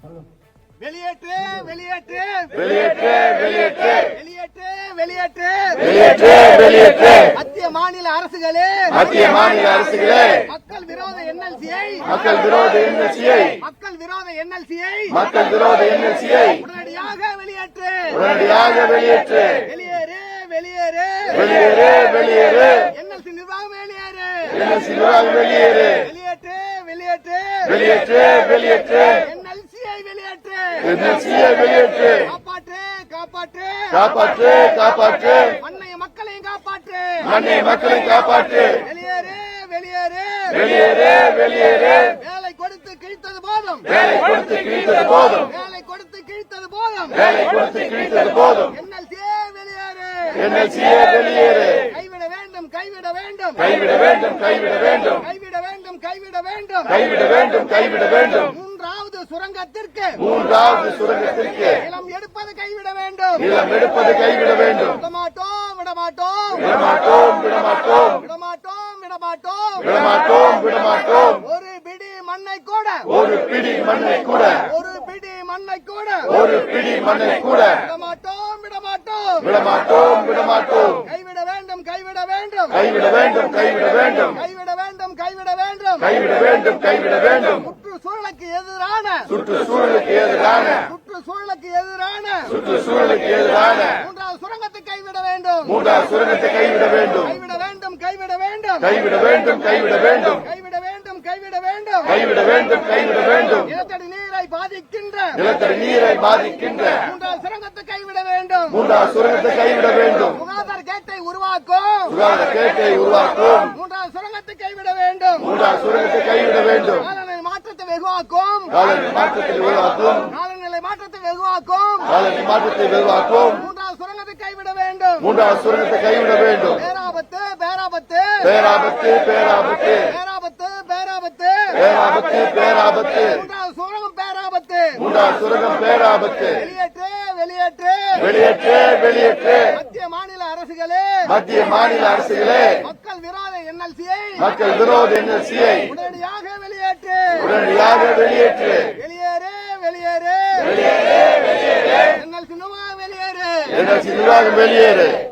வெளியேற்று வெளியேற்று. வெளியேற்று வெளியேற்று. வெளியேற்று வெளியேற்று. வெளியேற்று வெளியேற்று. மத்திய மாநில அரசுகளே. மத்திய மாநில அரசுகளே. மக்கள் விரோத என்எல்சியை. மக்கள் விரோத என்எல்சியை. மக்கள் விரோத என்எல்சியை. மக்கள் விரோத என்எல்சியை. உடனடியாக வெளியேற்று. உடனடியாக வெளியேற்று. வெளியேறு வெளியேறு. வெளியேறு வெளியேறு. என்எல்சி நிர்வாகம் வெளியேறு. என்எல்சி நிர்வாகம் வெளியேறு. வெளியேற்று வெளியேற்று. வெளியேற்று வெளியேற்று. வெளியேற்று காப்பாற்று காப்பாற்று. காப்பாற்று காப்பாற்று. மக்களையும் காப்பாற்று. மண்ணை மக்களை காப்பாற்று. வெளியேறு வெளியேறு. வெளியேறு வெளியேறு. வேலை கொடுத்து கிழித்தது போதும். வேலை கொடுத்து கிழித்தது போதும். வேலை கொடுத்து கிழித்தது போதும். வேலை கொடுத்து கிழித்தது போதும். என்எல்சியே வெளியேறு. என்எல்சியே வெளியேறு. கைவிட வேண்டும் கைவிட வேண்டும். கைவிட வேண்டும் கைவிட வேண்டும். கைவிட வேண்டும் கைவிட வேண்டும். கைவிட வேண்டும் கைவிட வேண்டும். சுரங்கத்திற்கு. மூன்றாவது சுரங்கத்திற்கு. நிலம் எடுப்பது கைவிட வேண்டும். நிலம் எடுப்பது கைவிட வேண்டும். விடமாட்டோம் விடமாட்டோம். விடமாட்டோம் விடமாட்டோம். விடமாட்டோம் விடமாட்டோம். விடமாட்டோம் விடமாட்டோம். ஒரு பிடி மண்ணை கூட. ஒரு பிடி மண்ணை கூட. ஒரு பிடி மண்ணை கூட. ஒரு பிடி மண்ணை கூட. விடமாட்டோம் விடமாட்டோம். விடமாட்டோம் விடமாட்டோம். கைவிட வேண்டும் கைவிட வேண்டும். கைவிட வேண்டும் கைவிட வேண்டும். கைவிட வேண்டும் கைவிட வேண்டும். கைவிட வேண்டும் கைவிட வேண்டும். சுற்றுச்சூழலுக்கு எதிரான. சுற்றுச்சூழலுக்கு எதிரான. சுற்றுச்சூழலுக்கு எதிரான. மூன்றாவது சுரங்கத்தை கைவிட வேண்டும். மூன்றாவது சுரங்கத்தை கைவிட வேண்டும். கைவிட வேண்டும் கைவிட வேண்டும். கைவிட வேண்டும் கைவிட வேண்டும். கைவிட வேண்டும் கைவிட வேண்டும். கைவிட வேண்டும் கைவிட வேண்டும். நிலத்தடி நீரை பாதிக்கின்ற. நிலத்தடி நீரை பாதிக்கின்ற. மூன்றாவது சுரங்கத்தை கைவிட வேண்டும். மூன்றாவது சுரங்கத்தை கைவிட வேண்டும். சுகாதார கேட்டை உருவாக்கும். சுகாதார கேட்டை உருவாக்கும். மூன்றாவது சுரங்கத்தை கைவிட வேண்டும். மூன்றாவது சுரங்கத்தை கைவிட வேண்டும் வெகுவாக்கும் மாற்றத்தை உருவாக்கும். காலநிலை மாற்றத்தை வெகுவாக்கும். காலநிலை மாற்றத்தை உருவாக்கும் மூன்றாவது சுரங்கத்தை கைவிட வேண்டும். மூன்றாவது சுரங்கத்தை கைவிட வேண்டும். பேராபத்து பேராபத்து. பேராபத்து பேராபத்து. பேராபத்து பேராபத்து. பேராபத்து பேராபத்து. மூன்றாவது சுரங்கம் பேராபத்து. மூன்றாவது சுரங்கம் பேராபத்து. வெளியேற்று வெளியேற்று. வெளியேற்று வெளியேற்று. மத்திய மாநில அரசுகளே. மத்திய மாநில அரசுகளே. மக்கள் விரோத என்எல்சியை. மக்கள் விரோத என்எல்சியை. உடனடியாக உடனடியாக வெளியேற்று. வெளியேறு வெளியேறு. வெளியேறு வெளியேறு. எங்கள் சினிமா வெளியேறு. எங்கள் வெளியேறு.